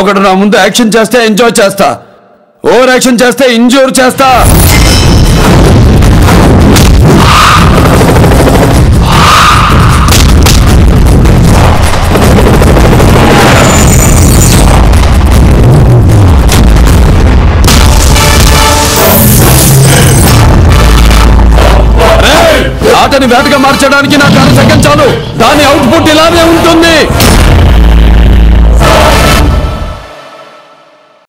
ఒకడు నా ముందు యాక్షన్ చేస్తే ఎంజాయ్ చేస్తా. ఓవర్ యాక్షన్ చేస్తే ఇంజూర్ చేస్తా. అతని ఆటని వేటగా మార్చడానికి నాకు అర సెకండ్ చాలు దాని అవుట్పుట్ ఇలానే ఉంటుంది.